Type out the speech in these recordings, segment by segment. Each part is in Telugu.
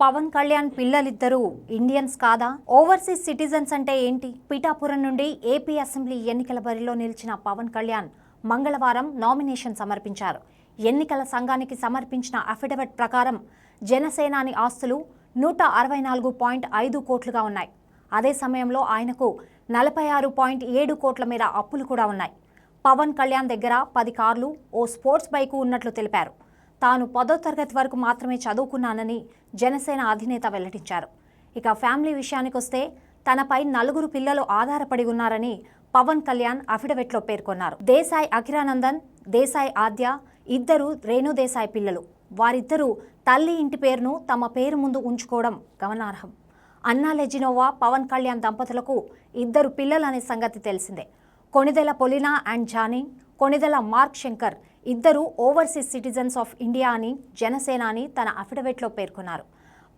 పవన్ కళ్యాణ్ పిల్లలిద్దరూ ఇండియన్స్ కాదా? ఓవర్సీస్ సిటిజన్స్ అంటే ఏంటి? పిఠాపురం నుండి ఏపీ అసెంబ్లీ ఎన్నికల బరిలో నిలిచిన పవన్ కళ్యాణ్ మంగళవారం నామినేషన్ సమర్పించారు. ఎన్నికల సంఘానికి సమర్పించిన అఫిడవిట్ ప్రకారం జనసేనాని ఆస్తులు నూట అరవై నాలుగు పాయింట్ ఐదు కోట్లుగా ఉన్నాయి. అదే సమయంలో ఆయనకు నలభై ఆరు పాయింట్ ఏడు కోట్ల మేర అప్పులు కూడా ఉన్నాయి. పవన్ కళ్యాణ్ దగ్గర పది కార్లు ఓ స్పోర్ట్స్ బైకు ఉన్నట్లు తెలిపారు. తాను పదో తరగతి వరకు మాత్రమే చదువుకున్నానని జనసేన అధినేత వెల్లడించారు. ఇక ఫ్యామిలీ విషయానికొస్తే తనపై నలుగురు పిల్లలు ఆధారపడి ఉన్నారని పవన్ కళ్యాణ్ అఫిడవిట్లో పేర్కొన్నారు. దేశాయ్ అఖిరానందన్ దేశాయ్ ఆద్య ఇద్దరు రేణు దేశాయ్ పిల్లలు. వారిద్దరూ తల్లి ఇంటి పేరును తమ పేరు ముందు ఉంచుకోవడం గమనార్హం. అన్నా లెజినోవా పవన్ కళ్యాణ్ దంపతులకు ఇద్దరు పిల్లలనే సంగతి తెలిసిందే. కొణిదెల పొలినా అండ్ జానీ కొణిదెల మార్క్ శంకర్ ఇద్దరు ఓవర్సీస్ సిటిజన్స్ ఆఫ్ ఇండియా అని జనసేన అని తన అఫిడవిట్లో పేర్కొన్నారు.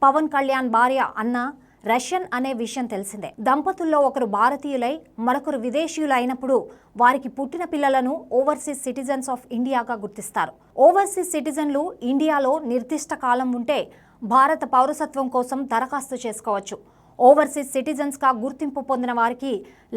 పవన్ కళ్యాణ్ భార్య అన్న రష్యన్ అనే విషయం తెలిసిందే. దంపతుల్లో ఒకరు భారతీయులై మరొకరు విదేశీయులు అయినప్పుడు వారికి పుట్టిన పిల్లలను ఓవర్సీస్ సిటిజన్స్ ఆఫ్ ఇండియాగా గుర్తిస్తారు. ఓవర్సీస్ సిటిజన్లు ఇండియాలో నిర్దిష్ట కాలం ఉంటే భారత పౌరసత్వం కోసం దరఖాస్తు చేసుకోవచ్చు. ఓవర్సీస్ సిటిజన్స్గా గుర్తింపు పొందిన వారికి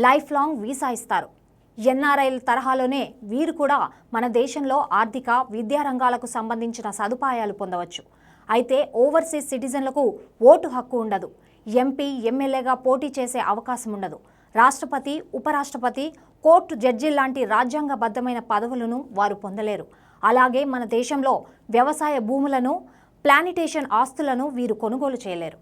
లైఫ్ లాంగ్ వీసా ఇస్తారు. ఎన్ఆర్ఐల తరహాలోనే వీరు కూడా మన దేశంలో ఆర్థిక విద్యా రంగాలకు సంబంధించిన సదుపాయాలు పొందవచ్చు. అయితే ఓవర్సీస్ సిటిజన్లకు ఓటు హక్కు ఉండదు. ఎంపీ ఎమ్మెల్యేగా పోటీ చేసే అవకాశం ఉండదు. రాష్ట్రపతి ఉపరాష్ట్రపతి కోర్టు జడ్జి లాంటి రాజ్యాంగబద్ధమైన పదవులను వారు పొందలేరు. అలాగే మన దేశంలో వ్యవసాయ భూములను ప్లానిటేషన్ ఆస్తులను వీరు కొనుగోలు చేయలేరు.